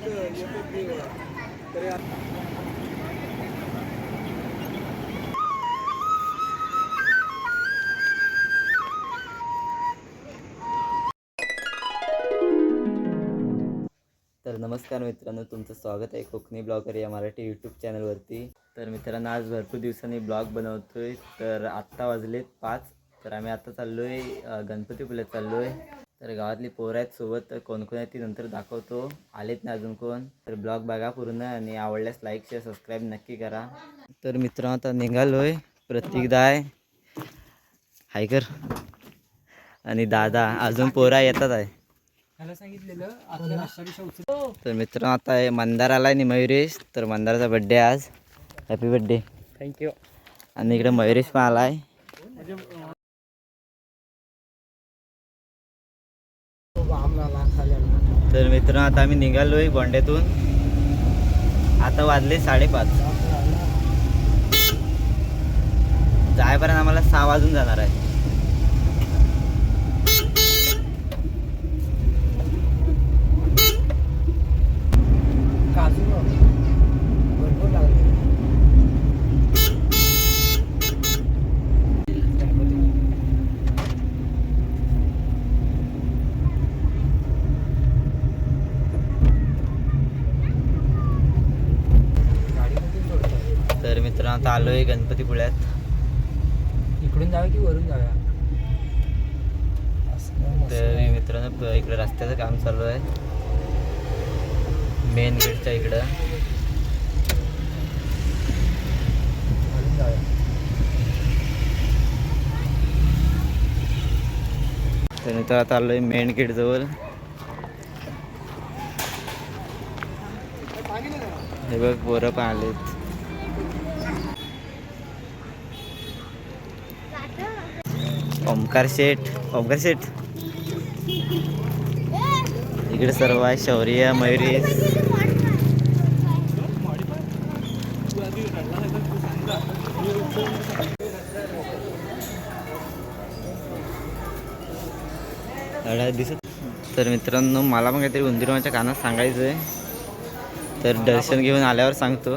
तर नमस्कार मित्रांनो तुमचं स्वागत आहे कोकणी ब्लॉगर या मराठी यूट्यूब चॅनलवरती. तर मित्रांनो आज भरपूर दिवसांनी ब्लॉग बनवतोय तर आत्ता वाजलेत पाच तर आम्ही आता चाललो आहे गणपतीपुल्यात चाललो आहे तर गावातली पोरं आहेत सोबत तर कोण कोण आहेत ती नंतर दाखवतो. आलेत ना अजून कोण? तर ब्लॉग बघा पूर्ण आणि आवडल्यास लाईक शेअर सबस्क्राईब नक्की करा. तर मित्रांनो आता निघालो आहे प्रतीकदा आहे. हायकर आणि दादा अजून पोरा येतात आहे. तर मित्र आता आहे मंदार आलाय आणि मयुरेश. तर मंदाराचा बड्डे आज. हॅपी बड्डे थँक्यू आणि इकडे मयुरेश पण आलाय. तर मित्र आता आम्ही निघालोय गोंड्यातून. आता वाजले साडेपाच. जायपर्यंत आम्हाला सहा वाजून जाणार आहे. तर मित्र आता आलोय गणपतीपुळ्यात इकडून जाऊया की वरून जाऊया. तर मित्रांनो इकडे रस्त्याचं काम चालू आहे. मेन गेटच्या इकडं. तर मित्र आता आलोय मेन गेट जवळ. हे बघ पोरं पण आलेत. ओमकार शेठ ओमकार शेठ. इकडे सर्व आहे शौर्य मयुरेश दिसत. तर मित्रांनो मला पण काहीतरी उंदीरमाच्या कानात सांगायचं आहे तर दर्शन घेऊन आल्यावर सांगतो.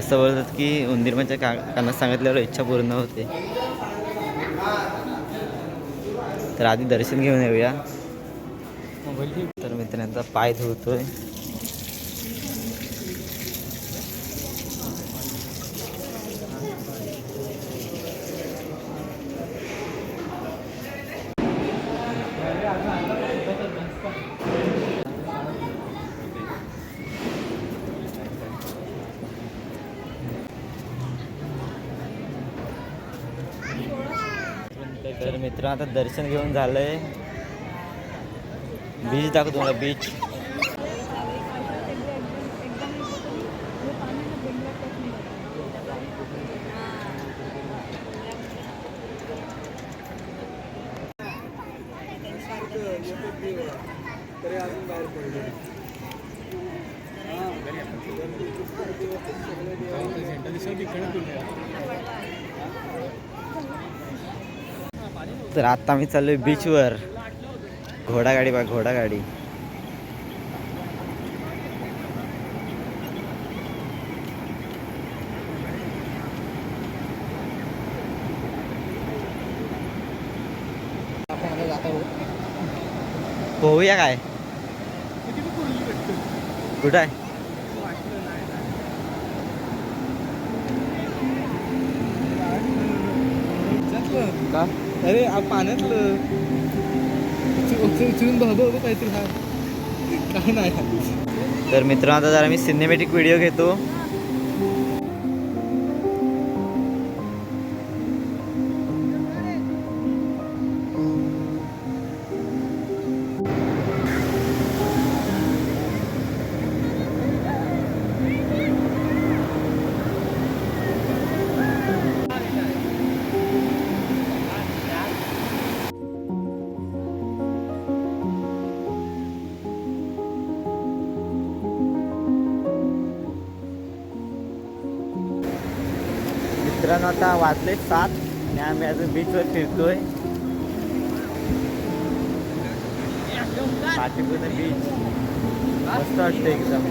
असं बोलतात की उंदीरमाच्या का कानात सांगितल्यावर इच्छा पूर्ण होते. तर आधी दर्शन घेऊन येऊया. तर मित्रांचा पाय धुतोय. तर मित्र आता दर्शन घेऊन झालंय. बीच दाखवतो तुम्हाला बीच तर आता मी चाललोय बीचवर घोडागाडी बघ घोडागाडी पोहूया काय? कुठं आहे का अरे पाण्यातलं. उचलून बाबा होतो काहीतरी हा. काय नाही? तर मित्रांनो आता जरा मी सिनेमॅटिक व्हिडिओ घेतो. मित्रांनो आता वाजले सात आणि आम्ही अजून बीचवर फिरतोय. पाठीपूर्ण बीच मस्त वाटतं एकदम.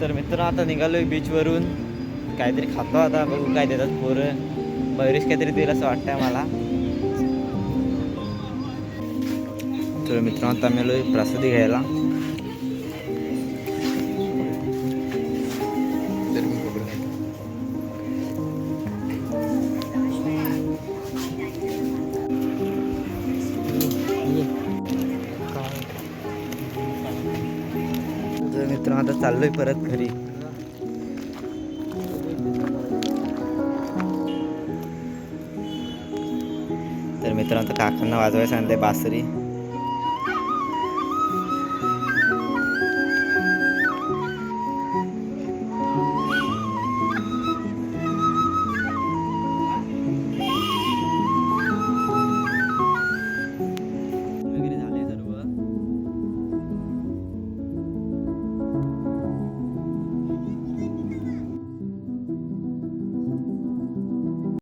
तर मित्र आता निघालोय बीचवरून काहीतरी खातो आता बघू काय देतात पोरं. मयुरेश काहीतरी दिलं असं वाटतंय मला तर मित्रांनो आता आम्ही आलोय प्रसादी घ्यायला. तर चाललोय परत घरी. तर मित्रांनो काकांना वाजवायला सांगते बासरी.